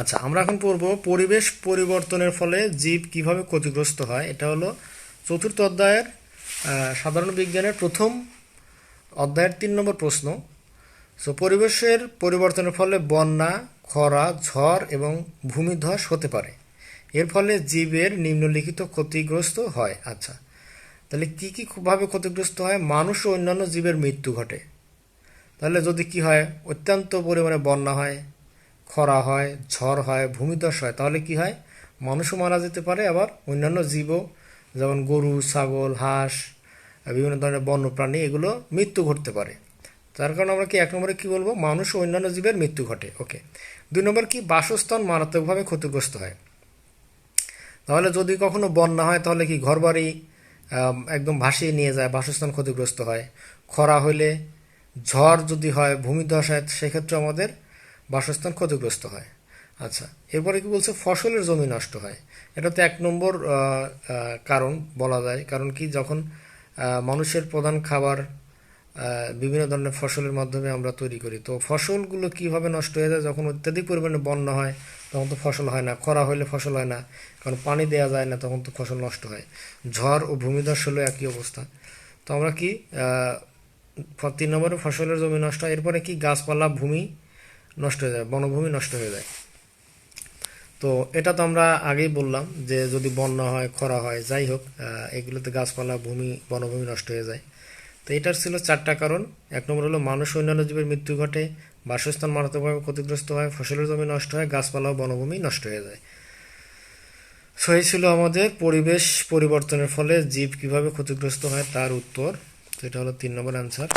আচ্ছা আমরা এখন পড়ব পরিবেশ পরিবর্তনের ফলে জীব কীভাবে ক্ষতিগ্রস্ত হয়। এটা হলো চতুর্থ অধ্যায়ের সাধারণ বিজ্ঞানের প্রথম অধ্যায়ের তিন নম্বর প্রশ্ন। সো পরিবেশের পরিবর্তনের ফলে বন্যা, খরা, ঝড় এবং ভূমিধস হতে পারে। এর ফলে জীবের নিম্নলিখিত ক্ষতিগ্রস্ত হয়। আচ্ছা তাহলে কি কি ভাবে ক্ষতিগ্রস্ত হয়? মানুষ ও অন্যান্য জীবের মৃত্যু ঘটে। তাহলে যদি কি হয়? অত্যন্ত পরিমাণে বন্যা হয় খরা হয়, ঝড় হয়, ভূমিধস হয়, তাহলে কি হয়? মানুষও মারা যেতে পারে, আবার অন্যান্য জীবও, যেমন গরু, ছাগল, হাঁস, বিভিন্ন ধরনের বন্যপ্রাণী, এগুলো মৃত্যু ঘটতে পারে। তার কারণে আমরা কি এক নম্বরে কি বলব? মানুষ ও অন্যান্য জীবের মৃত্যু ঘটে, ওকে। দুই নম্বর কি? বাসস্থান মারাত্মকভাবে ক্ষতিগ্রস্ত হয়। তাহলে যদি কখনো বন্যা হয়, তাহলে কি ঘরবাড়ি একদম ভাসিয়ে নিয়ে যায়, বাসস্থান ক্ষতিগ্রস্ত হয়। খরা হলে ঝড় যদি হয়, ভূমিধস হয়, সেক্ষেত্রে আমাদের বাসস্থান ক্ষতিগ্রস্ত হয়। আচ্ছা এরপরে কি বলছে? ফসলের জমি নষ্ট হয়। এটা তো এক নম্বর কারণ বলা যায়। কারণ কি? যখন মানুষের প্রধান খাবার বিভিন্ন ধরনের ফসলের মাধ্যমে আমরা তৈরি করি, তো ফসলগুলো কীভাবে নষ্ট হয়ে যায়? যখন অত্যাধিক পরিমাণে বন্যা হয়, তখন তো ফসল হয় না। খরা হলে ফসল হয় না। কারণ পানি দেওয়া যায় না, তখন তো ফসল নষ্ট হয়। ঝড় ও ভূমিধস হলেও একই অবস্থা। তো আমরা কি তিন নম্বরে ফসলের জমি নষ্ট হয়। এরপরে কি? গাছপালা, ভূমি নষ্ট হয়ে যায়, বনভূমি নষ্ট হয়ে যায়। তো এটা তো আমরা আগেই বললাম যে যদি বন্যা হয়, খরা হয়, যাই হোক এগুলোতে গাছপালা, ভূমি, বনভূমি নষ্ট হয়ে যায়। তো এটার ছিল চারটা কারণ। এক নম্বর হলো মানুষ অন্যান্য জীবের মৃত্যু ঘটে, বাসস্থান মারাত্মকভাবে ক্ষতিগ্রস্ত হয়, ফসলের জমি নষ্ট হয়, গাছপালা ও বনভূমি নষ্ট হয়ে যায়। সো এই ছিল আমাদের পরিবেশ পরিবর্তনের ফলে জীব কীভাবে ক্ষতিগ্রস্ত হয় তার উত্তর। তো এটা হলো তিন নম্বর অ্যান্সার